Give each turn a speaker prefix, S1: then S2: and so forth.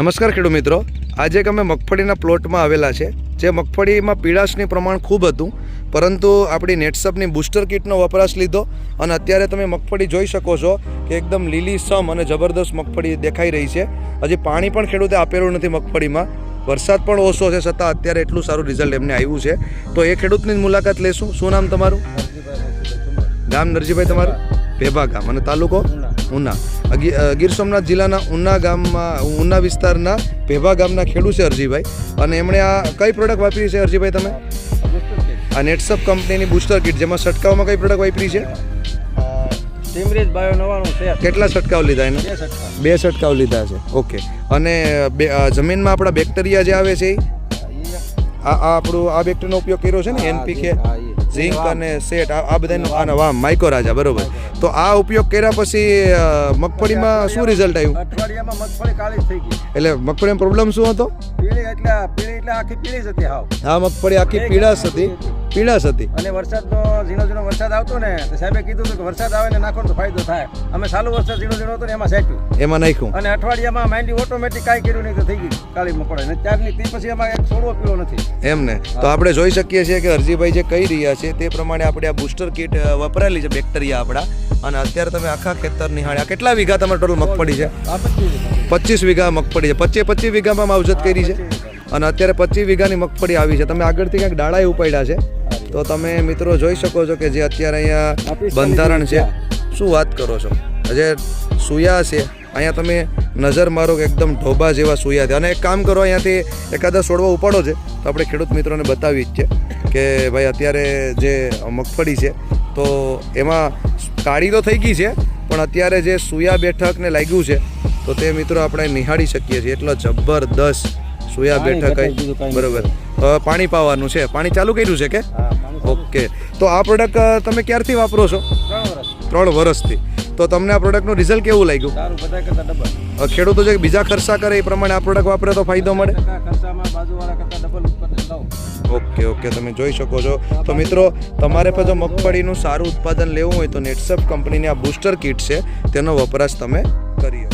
S1: નમસ્કાર ખેડૂત મિત્રો. આજે અમે મગફળીના પ્લોટમાં આવેલા છે જે મગફળીમાં પીળાશની પ્રમાણ ખૂબ હતું પરંતુ આપણી નેટસપની બૂસ્ટર કિટનો વપરાશ લીધો અને અત્યારે તમે મગફળી જોઈ શકો છો કે એકદમ લીલી સમ અને જબરદસ્ત મગફળી દેખાઈ રહી છે. હજી પાણી પણ ખેડૂતે આપેલું નથી મગફળીમાં. વરસાદ પણ ઓછો છે છતાં અત્યારે એટલું સારું રિઝલ્ટ એમને આવ્યું છે. તો એ ખેડૂતની જ મુલાકાત લેશું. શું નામ તમારું? ગામ નરજીભાઈ તમારું? ભેભા ગામ. અને તાલુકો? ઉના. ગીર સોમનાથ જિલ્લાના ઉના ગામમાં ઉના વિસ્તારના ભેભા ગામના ખેડૂત છે અરજીભાઈ. અને એમણે આ કઈ પ્રોડક્ટ વાપરી છે અરજીભાઈ તમે? આ નેટસપ કંપનીની બુસ્ટર કિટ જેમાં છંટકાવમાં કઈ પ્રોડક્ટ વાપરી છે?
S2: ટીમરીજ બાયો નવાનું છે.
S1: કેટલા છંટકાવ લીધા એને?
S2: બે
S1: છટકાવ. લીધા છે. ઓકે. અને બે જમીનમાં આપણા બેક્ટેરિયા જે આવે છે આ આ આપણું આ બેક્ટેરિયાનો ઉપયોગ કર્યો છે ને? એનપીકે ઝિંક અને સેટ આ આ બધાનો આના વામ. માઇકોરાજા બરોબર. તો આ ઉપયોગ કર્યા પછી મગફળીમાં શું રિઝલ્ટ આવ્યું?
S2: અઠવાડિયામાં મગફળી કાળી થઈ ગઈ.
S1: એટલે મગફળીમાં પ્રોબ્લેમ શું હતો?
S2: પીળી એટલે પીળી એટલે આખી પીળી જ હતી હાવ.
S1: હા મગફળી આખી પીળાશ હતી. પીળાશ હતી.
S2: અને વરસાદનો ઝીણો ઝીણો વરસાદ આવતો ને તો સાહેબે કીધું હતું કે વરસાદ આવે ને નાખો તો ફાયદો થાય. અમે ચાલુ વરસાદ ઝીણો ઝીણો હતો ને એમાં સાચ્યું
S1: એમાં નાખ્યું.
S2: અને અઠવાડિયામાં માંડી ઓટોમેટિક કાંઈ કર્યું નહીં તો થઈ ગઈ કાળી મકોડે ને ત્યારની તે પછી એમાં એક છોડવો પીળો નથી.
S1: એમ ને? તો આપણે જોઈ શકીએ છીએ કે અરજીભાઈ જે કહી રહ્યા છે તે પ્રમાણે આપણે આ બુસ્ટર કિટ વપરાયેલી છે બેક્ટેરિયા આપણા. અને અત્યારે તમે આખા ખેતર નિહાળ્યા. કેટલા વીઘા તમારે ટોટલ મગફળી છે? પચીસ વીઘા મગફળી છે. પચીસ પચીસ વીઘામાં માવજત કરી છે. અને અત્યારે પચીસ વીઘાની મગફળી આવી છે. તમે આગળથી ક્યાંક ડાળા ઉપાડ્યા છે. તો તમે મિત્રો જોઈ શકો છો કે જે અત્યારે અહીંયા બંધારણ છે. શું વાત કરો છો? જે સુયા છે. અહીંયા તમે નજર મારો કે એકદમ ઢોબા જેવા સુયા છે. અને એક કામ કરો, અહીંયાથી એકાદા છોડવા ઉપાડો છે. તો આપણે ખેડૂત મિત્રોને બતાવી જ છે કે ભાઈ અત્યારે જે મગફળી છે, તો એમાં કાળી તો થઈ ગઈ છે પણ અત્યારે જે સુયા બેઠકને લાગ્યું છે તો તે મિત્રો આપણે નિહાળી શકીએ છીએ. એટલો જબરદસ્ત સુયા બેઠક બરોબર. હવે પાણી પાવાનું છે. પાણી ચાલુ કર્યું છે કે? ઓકે. તો આ પ્રોડક્ટ તમે ક્યારથી વાપરો છો?
S2: ત્રણ
S1: ત્રણ વર્ષથી. તો તમને આ પ્રોડક્ટનું રિઝલ્ટ કેવું લાગ્યું? ખેડૂતો જે બીજા ખર્ચા કરે એ પ્રમાણે આ પ્રોડક્ટ વાપરે તો ફાયદો મળે? ઓકે ઓકે, તમે જોઈ શકો છો. તો મિત્રો, તમારે પણ જો મગફળીનું સારું ઉત્પાદન લેવું હોય તો નેટસપ કંપનીની આ બૂસ્ટર કિટ છે, તેનો વપરાશ તમે કરી